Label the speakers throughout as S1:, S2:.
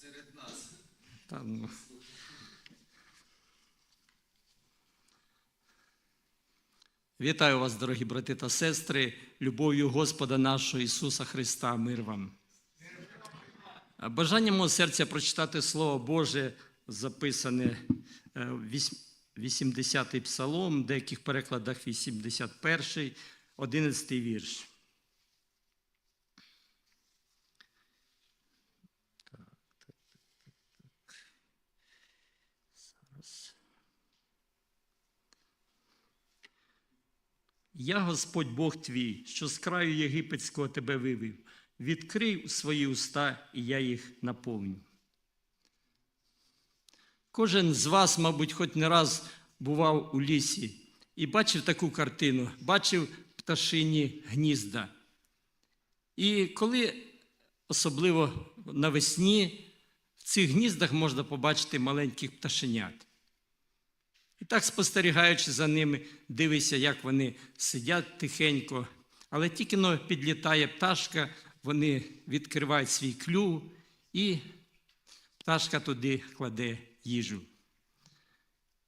S1: серед нас.
S2: Та, ну. Вітаю вас, дорогі брати та сестри, любов'ю Господа нашого Ісуса Христа, мир вам. Бажанням мого серця прочитати Слово Боже, записане е, вісь- 80-й псалом, в деяких перекладах 81-й, 11-й вірш. Я Господь Бог твій, що з краю єгипетського тебе вивів. Відкрий свої уста, і я їх наповню. Кожен з вас, мабуть, хоч не раз бував у лісі і бачив таку картину, бачив пташині гнізда. І коли, особливо навесні, в цих гніздах можна побачити маленьких пташенят. І так, спостерігаючи за ними, дивишся, як вони сидять тихенько. Але тільки но підлітає пташка, вони відкривають свій клюв, і пташка туди кладе їжу.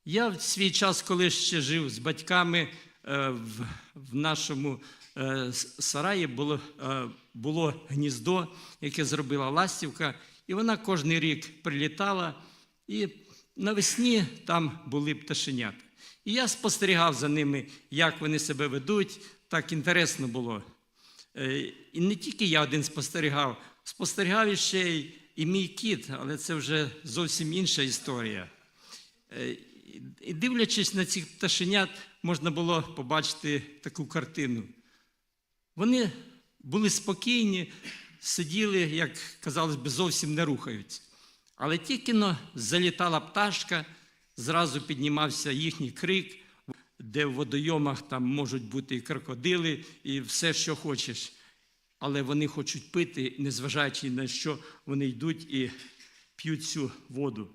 S2: Я в свій час, коли ще жив з батьками е, в, в нашому е, сараї, було, е, було гніздо, яке зробила ластівка, і вона кожен рік прилітала, і навесні там були пташенята. І я спостерігав за ними, як вони себе ведуть, так інтересно було. Е, І не тільки я один спостерігав, спостерігав іще й і мій кіт, але це вже зовсім інша історія. Е, І дивлячись на цих пташенят, можна було побачити таку картину. Вони були спокійні, сиділи, як казалось би, зовсім не рухаються. Але тільки но залітала пташка, зразу піднімався їхній крик, де в водойомах там можуть бути і крокодили, і все, що хочеш. Але вони хочуть пити, незважаючи на що вони йдуть і п'ють цю воду.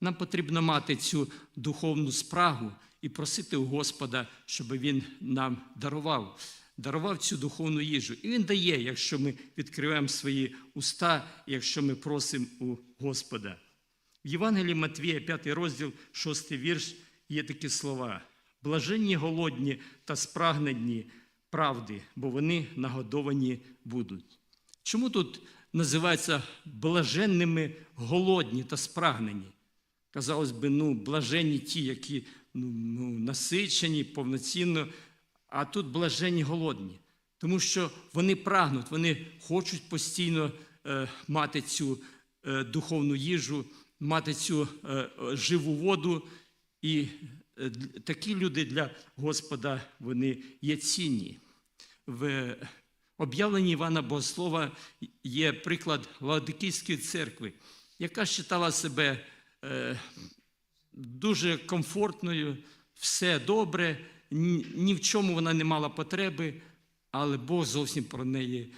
S2: Нам потрібно мати цю духовну спрагу і просити у Господа, щоб Він нам дарував, дарував цю духовну їжу. І Він дає, якщо ми відкриваємо свої уста, якщо ми просимо у Господа. В Євангелії Матвія, 5 розділ, 6 вірш, є такі слова: блаженні голодні та спрагнені правди, бо вони нагодовані будуть. Чому тут називаються блаженними голодні та спрагнені? Казалось би, ну, блаженні ті, які ну, ну, насичені, повноцінно, а тут блаженні голодні. Тому що вони прагнуть, вони хочуть постійно е, мати цю е, духовну їжу, мати цю е, живу воду. І такі люди для Господа вони є цінні. В об'явленні Івана Богослова є приклад Ладикійської церкви, яка вважала себе дуже комфортною, все добре, ні, в чому вона не мала потреби, але Бог зовсім про неї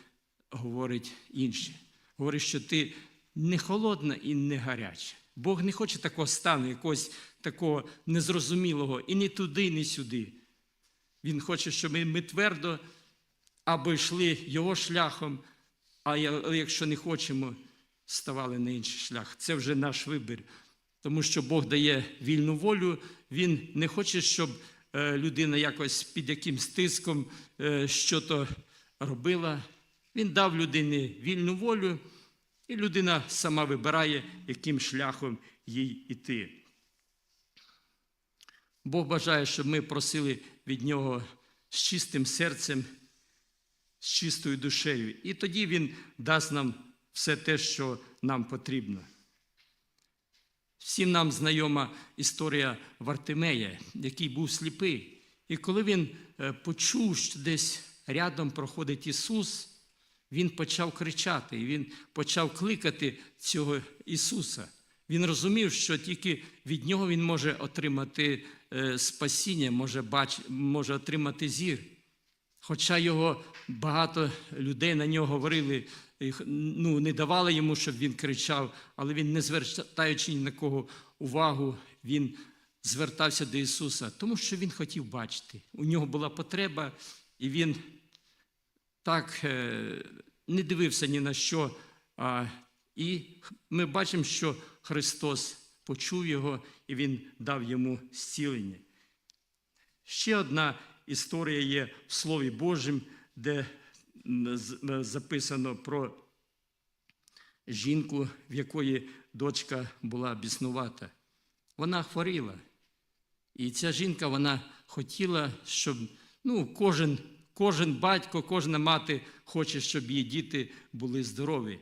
S2: говорить інше. Говорить, що ти не холодна і не гаряча. Бог не хоче такого стану, якогось такого незрозумілого і ні туди, ні сюди. Він хоче, щоб ми, ми твердо або йшли його шляхом, а якщо не хочемо, ставали на інший шлях. Це вже наш вибір. Тому що Бог дає вільну волю, Він не хоче, щоб людина якось під якимсь тиском е, що-то робила. Він дав людині вільну волю, і людина сама вибирає, яким шляхом їй іти. Бог бажає, щоб ми просили від Нього з чистим серцем, з чистою душею. І тоді Він дасть нам все те, що нам потрібно. Всім нам знайома історія Вартимея, який був сліпий. І коли він е, почув, що десь рядом проходить Ісус, він почав кричати, і він почав кликати цього Ісуса. Він розумів, що тільки від нього він може отримати е, спасіння, може, бач, може отримати зір. Хоча його багато людей на нього говорили, ну, не давали йому, щоб він кричав, але він, не звертаючи ні на кого увагу, він звертався до Ісуса, тому що він хотів бачити. У нього була потреба, і він так е, не дивився ні на що, І ми бачимо, що Христос почув його і Він дав йому зцілення. Ще одна історія є в Слові Божому, де записано про жінку, в якої дочка була біснувата. Вона хворіла. І ця жінка вона хотіла, щоб ну, кожен, кожен батько, кожна мати хоче, щоб її діти були здорові.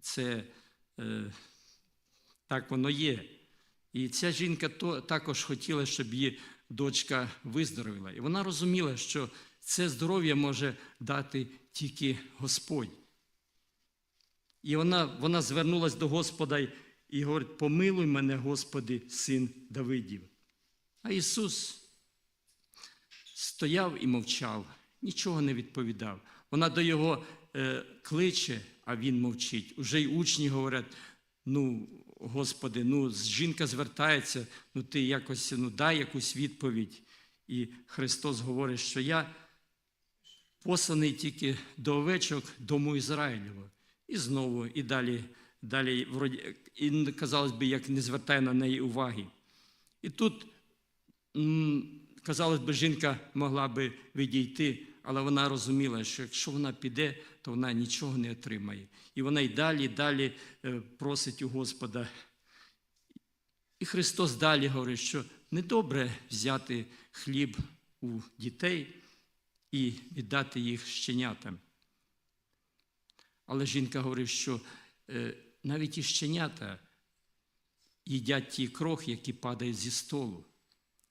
S2: Це е, так воно є. І ця жінка то, також хотіла, щоб її дочка виздоровіла. І вона розуміла, що це здоров'я може дати тільки Господь. І вона, вона звернулася до Господа і- говорить: помилуй мене, Господи, син Давидів. А Ісус стояв і мовчав, нічого не відповідав. Вона до його е, кличе, а він мовчить. Уже й учні говорять: ну, Господи, ну, жінка звертається, ну ти якось ну, дай якусь відповідь. І Христос говорить, що я посланий тільки до овечок дому Ізраїлєва. І знову, і далі, далі вроді, і казалось би, як не звертає на неї уваги. І тут, казалось би, жінка могла би відійти, але вона розуміла, що якщо вона піде, то вона нічого не отримає. І вона й далі, далі е, просить у Господа. І Христос далі говорить, що недобре взяти хліб у дітей і віддати їх щенятам. Але жінка говорить, що е, навіть і щенята їдять ті крохи, які падають зі столу.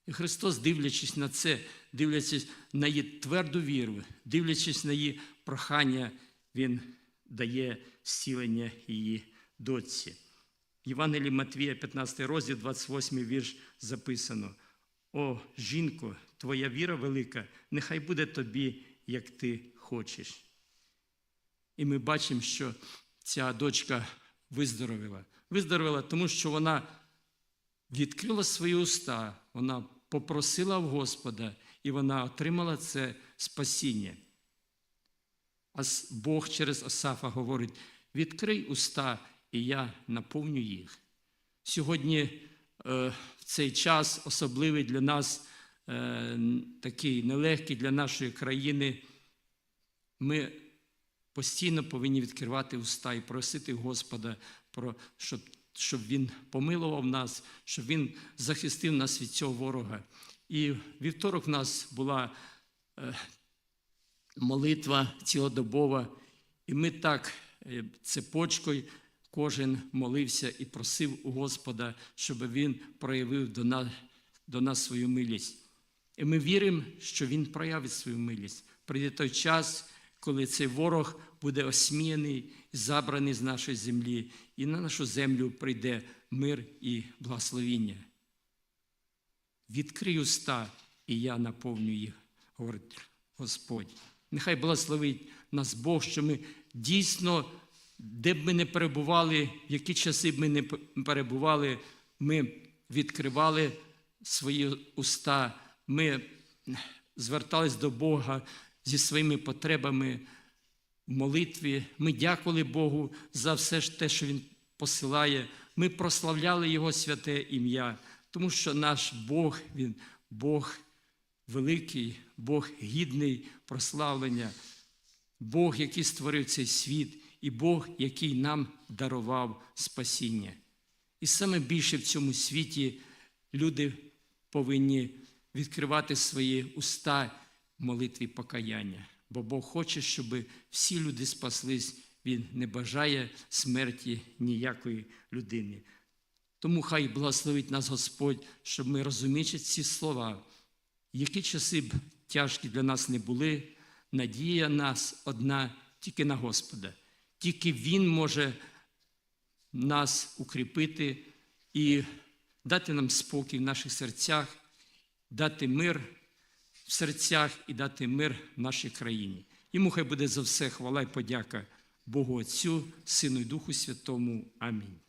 S2: І Христос, дивлячись на це, дивлячись на її тверду віру, дивлячись на її прохання, Він дає зцілення її дочці. В Євангелії Матвія, 15 розділ, 28 вірш записано: О, жінко, твоя віра велика, нехай буде тобі, як ти хочеш. І ми бачимо, що ця дочка виздоровіла. Виздоровіла, тому що вона відкрила свої уста, вона попросила в Господа, і вона отримала це спасіння. А Бог через Осафа говорить: відкрий уста, і я наповню їх. Сьогодні е, в цей час особливий для нас, е, такий нелегкий для нашої країни. Ми постійно повинні відкривати уста і просити Господа, про, щоб, щоб Він помилував нас, щоб Він захистив нас від цього ворога. І вівторок в нас була е, молитва цілодобова, і ми так е, цепочкою кожен молився і просив у Господа, щоб Він проявив до нас, до нас свою милість. І ми віримо, що Він проявить свою милість. Прийде той час, коли цей ворог буде осміяний, забраний з нашої землі, і на нашу землю прийде мир і благословіння. Відкрий уста, і я наповню їх, говорить Господь. Нехай благословить нас Бог, що ми дійсно, де б ми не перебували, в які часи б ми не перебували, ми відкривали свої уста, ми звертались до Бога зі своїми потребами в молитві. Ми дякували Богу за все ж те, що Він посилає. Ми прославляли Його святе ім'я, тому що наш Бог, Він Бог великий, Бог гідний прославлення, Бог, який створив цей світ, і Бог, який нам дарував спасіння. І саме більше в цьому світі люди повинні відкривати свої уста молитві покаяння. Бо Бог хоче, щоб всі люди спаслись. Він не бажає смерті ніякої людини. Тому хай благословить нас Господь, щоб ми розуміючи ці слова, які часи б тяжкі для нас не були, надія нас одна тільки на Господа. Тільки Він може нас укріпити і дати нам спокій в наших серцях, дати мир в серцях і дати мир нашій країні. Йому хай буде за все хвала і подяка Богу Отцю, Сину і Духу Святому. Амінь.